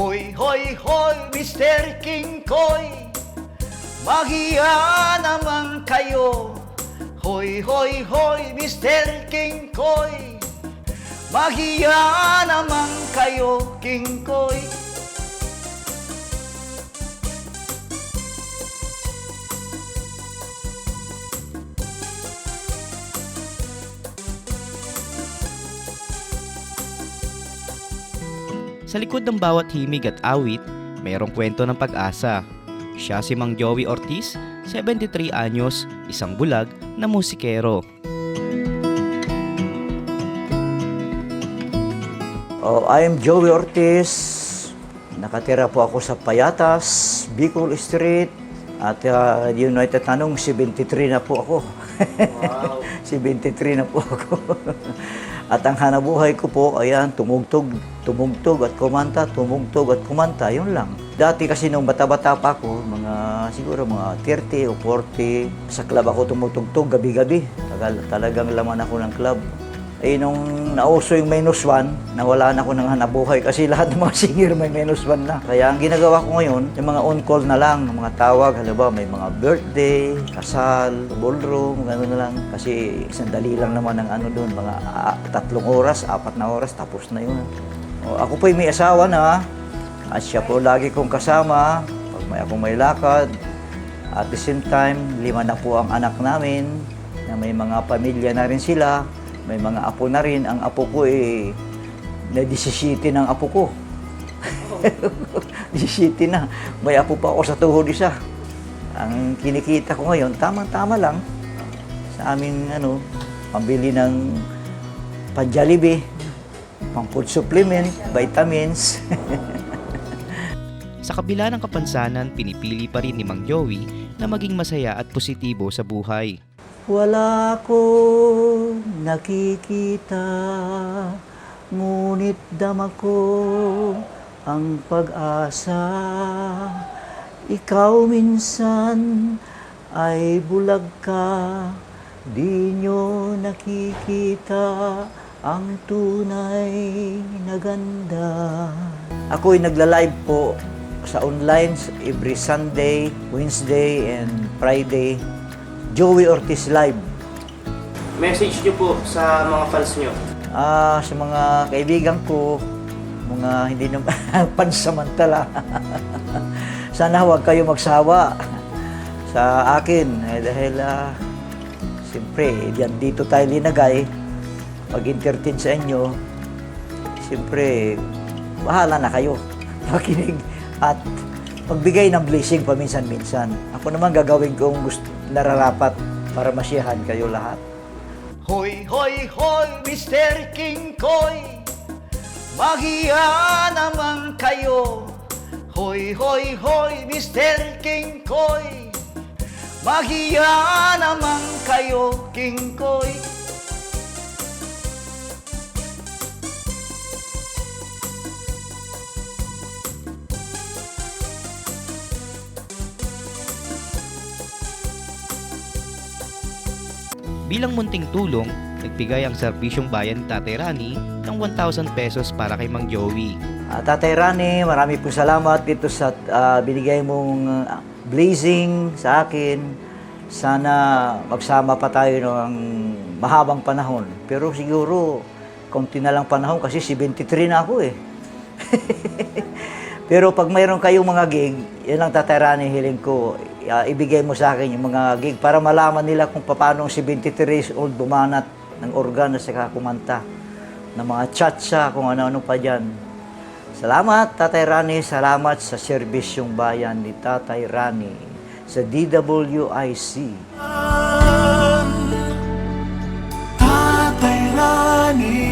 Hoy, hoy, hoy, Mr. King Koy Magiya naman kayo Hoy, hoy, hoy, Mr. King Koy Magiya naman kayo, King Koy Sa likod ng bawat himig at awit, mayroong kwento ng pag-asa. Siya si Mang Joey Ortiz, 73 anyos, isang bulag na musikero. Oh, I am Joey Ortiz. Nakatira po ako sa Payatas, Bicol Street. At uh, United Tanong, 73 na po ako. Wow. 73 na po ako. at ang hanabuhay ko po, ayan, tumugtog, tumugtog at kumanta, tumugtog at kumanta, yun lang. Dati kasi nung bata-bata pa ako, mga siguro mga 30 o 40, sa club ako tumugtog gabi-gabi. Tagal, talagang laman ako ng club. Eh, nung nauso yung minus one, nawala na ako ng hanabuhay kasi lahat ng mga singer may minus one na. Kaya ang ginagawa ko ngayon, yung mga on-call na lang, mga tawag, halimbawa may mga birthday, kasal, ballroom, gano'n na lang. Kasi sandali lang naman ang ano doon, mga ah, tatlong oras, apat na oras, tapos na yun. O, ako po may asawa na, at siya po lagi kong kasama, pag may akong may lakad. At the same time, lima na po ang anak namin, na may mga pamilya na rin sila, may mga apo na rin. Ang apo ko eh, na 17 ng apo ko. 17 na. May apo pa ako sa tuhod isa. Ang kinikita ko ngayon, tama-tama lang sa aming ano, pambili ng panjalibi, pang food supplement, vitamins. Sa kabila ng kapansanan, pinipili pa rin ni Mang Joey na maging masaya at positibo sa buhay. Wala ko nakikita, ngunit dama ko ang pag-asa. Ikaw minsan ay bulag ka, di nyo nakikita ang tunay na ganda. Ako'y nagla-live po sa online every Sunday, Wednesday, and Friday. Joey Ortiz Live. Message nyo po sa mga fans nyo. Ah, sa mga kaibigan ko, mga hindi naman pansamantala. Sana huwag kayo magsawa sa akin eh, dahil ah, siyempre, diyan dito tayo linagay mag-entertain sa inyo. Siyempre, bahala na kayo. Makinig at magbigay ng blessing paminsan-minsan. Ako naman gagawin kong gusto, nararapat para masiyahan kayo lahat. Hoy, hoy, hoy, Mr. King Koy Magiya naman kayo Hoy, hoy, hoy, Mr. King Koy Magiya naman kayo, King Koy Bilang munting tulong, nagbigay ang serbisyong bayan ni Tatay Rani ng 1,000 pesos para kay Mang Joey. Ah, Tatay Rani, marami po salamat dito sa ah, binigay mong ah, blessing sa akin. Sana magsama pa tayo ng mahabang panahon. Pero siguro, konti na lang panahon kasi 73 na ako eh. Pero pag mayroon kayong mga gig, yan lang Tatay Rani, hiling ko, ah, ibigay mo sa akin yung mga gig para malaman nila kung paano ang 73 years old bumanat ng organ at saka kumanta ng mga chatsa, kung ano-ano pa dyan. Salamat, Tatay Rani. Salamat sa serbisyong bayan ni Tatay Rani sa DWIC. Tatay Rani